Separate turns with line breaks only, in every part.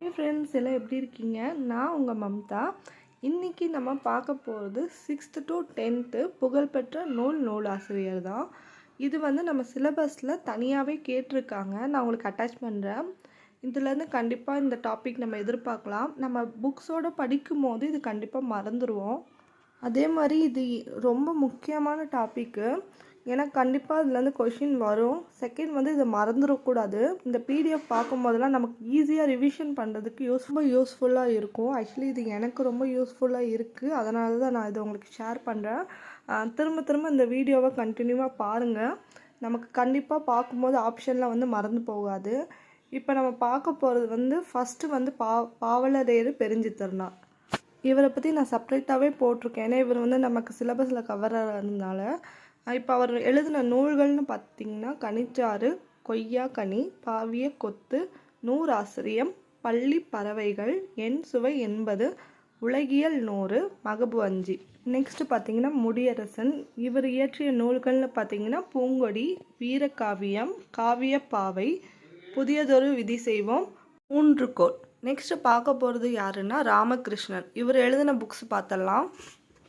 Hey friends எல்லாம் எப்படி இருக்கீங்க? நான் உங்கள் மம்தா. இன்றைக்கி நம்ம பார்க்க போகிறது சிக்ஸ்த்து டு டென்த்து புகழ்பெற்ற நூல் நூலாசிரியர் தான். இது வந்து நம்ம சிலபஸில் தனியாகவே கேட்டிருக்காங்க. நான் உங்களுக்கு அட்டாச் பண்ணுறேன் இதுலேருந்து கண்டிப்பாக இந்த டாபிக் நம்ம எதிர்பார்க்கலாம். நம்ம புக்ஸோடு படிக்கும் போது இது கண்டிப்பாக மறந்துடுவோம் அதே மாதிரி இது ரொம்ப முக்கியமான டாப்பிக்கு ஏன்னா கண்டிப்பாக இதுலேருந்து கொஷின் வரும். செகண்ட் வந்து இதை மறந்துடக்கூடாது. இந்த பிடிஎஃப் பார்க்கும்போதெல்லாம் நமக்கு ஈஸியாக ரிவிஷன் பண்ணுறதுக்கு யூஸ் ரொம்ப யூஸ்ஃபுல்லாக இருக்கும். ஆக்சுவலி இது எனக்கு ரொம்ப யூஸ்ஃபுல்லாக இருக்குது அதனால தான் நான் இதை உங்களுக்கு ஷேர் பண்ணுறேன் திரும்ப திரும்ப இந்த வீடியோவை கண்டினியூவாக பாருங்கள் நமக்கு கண்டிப்பாக பார்க்கும்போது ஆப்ஷன்லாம் வந்து மறந்து போகாது. இப்போ நம்ம பார்க்க போகிறது வந்து ஃபஸ்ட்டு வந்து பா பாவலரேறு பெருஞ்சித்திரனார் இவரை பற்றி நான் செப்ரேட்டாகவே போட்டிருக்கேன். ஏன்னா இவர் வந்து நமக்கு சிலபஸில் கவர் ஆகிறதுனால இப்போ அவர் எழுதின நூல்கள்னு பார்த்திங்கன்னா கனிச்சாறு கொய்யா கனி பாவிய கொத்து நூறாசிரியம் பள்ளி பறவைகள் என் சுவை என்பது உலகியல் நூறு மகபு அஞ்சி. நெக்ஸ்ட் பார்த்தீங்கன்னா முடியரசன். இவர் இயற்றிய நூல்கள்னு பார்த்தீங்கன்னா பூங்கொடி வீரகாவியம் காவியப்பாவை புதியதொரு விதி செய்வோம் ஊன்றுகோல் நெக்ஸ்ட் பார்க்க போகிறது யாருன்னா ராமகிருஷ்ணன். இவர் எழுதின புக்ஸ் பார்த்தலாம்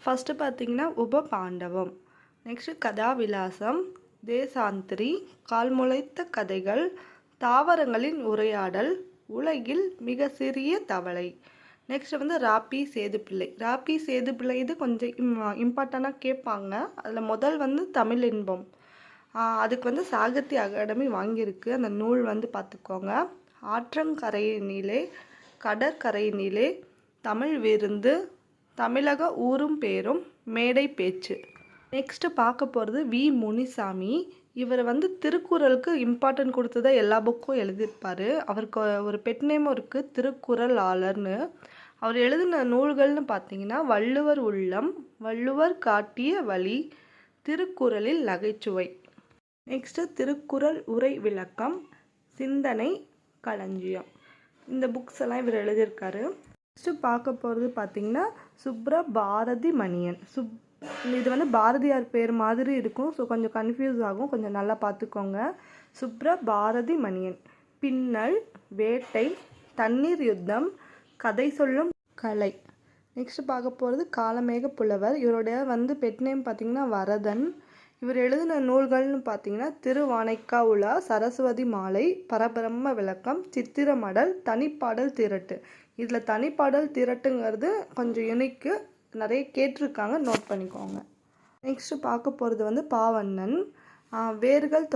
ஃபஸ்ட்டு பார்த்தீங்கன்னா உப பாண்டவம். நெக்ஸ்ட்டு கதாவிலாசம் தேசாந்திரி. கால்முளைத்த கதைகள் தாவரங்களின் உரையாடல் உலகில் மிக சிறிய தவளை. நெக்ஸ்ட் வந்து ராப்பி சேதுப்பிள்ளை. ராப்பி சேதுப்பிள்ளை இது கொஞ்சம் இம் இம்பார்ட்டண்ட்டாக கேட்பாங்க. அதில் முதல் வந்து தமிழ் இன்பம். அதுக்கு வந்து சாகித்ய அகாடமி வாங்கியிருக்கு. அந்த நூல் வந்து பார்த்துக்கோங்க. ஆற்றங்கரையினிலே கடற்கரையினிலே தமிழ் விருந்து தமிழக ஊரும் பேரும் மேடை பேச்சு. நெக்ஸ்ட்டு பார்க்க போகிறது வி. முனிசாமி. இவர் வந்து திருக்குறளுக்கு இம்பார்ட்டன்ட் கொடுத்ததை எல்லா புக்கும் எழுதியிருப்பார். அவருக்கு ஒரு பெட் நேமும் இருக்குது திருக்குறள் ஆளர்னு அவர் எழுதின நூல்கள்னு பார்த்தீங்கன்னா வள்ளுவர் உள்ளம் வள்ளுவர் காட்டிய வழி திருக்குறளில் நகைச்சுவை. நெக்ஸ்ட்டு திருக்குறள் உரை விளக்கம் சிந்தனை களஞ்சியம். இந்த புக்ஸ் எல்லாம் இவர் எழுதியிருக்காரு. நெக்ஸ்ட்டு பார்க்க போகிறது பார்த்தீங்கன்னா சுப்ர பாரதி மணியன். சுப் இது வந்து பாரதியார் பேர் மாதிரி இருக்கும். ஸோ கொஞ்சம் கன்ஃபியூஸ் ஆகும். கொஞ்சம் நல்லா பார்த்துக்கோங்க. சுப்ர பாரதி மணியன் பின்னல் வேட்டை தண்ணீர் யுத்தம் கதை சொல்லும் கலை. நெக்ஸ்ட் பார்க்க போகிறது காலமேக புலவர். இவருடைய வந்து பெட் நேம் பார்த்திங்கன்னா வரதன். இவர் எழுதின நூல்கள்னு பார்த்தீங்கன்னா திருவானைக்கா உலா சரஸ்வதி மாலை பரபிரம்ம விளக்கம் சித்திரமடல் தனிப்பாடல் திரட்டு. இதில் தனிப்பாடல் திரட்டுங்கிறது கொஞ்சம் யுனிக்கு நிறைய கேட்டிருக்காங்க நோட் பண்ணிக்கோங்க. நெக்ஸ்ட்டு பார்க்க போகிறது வந்து பாவண்ணன். வேர்கள்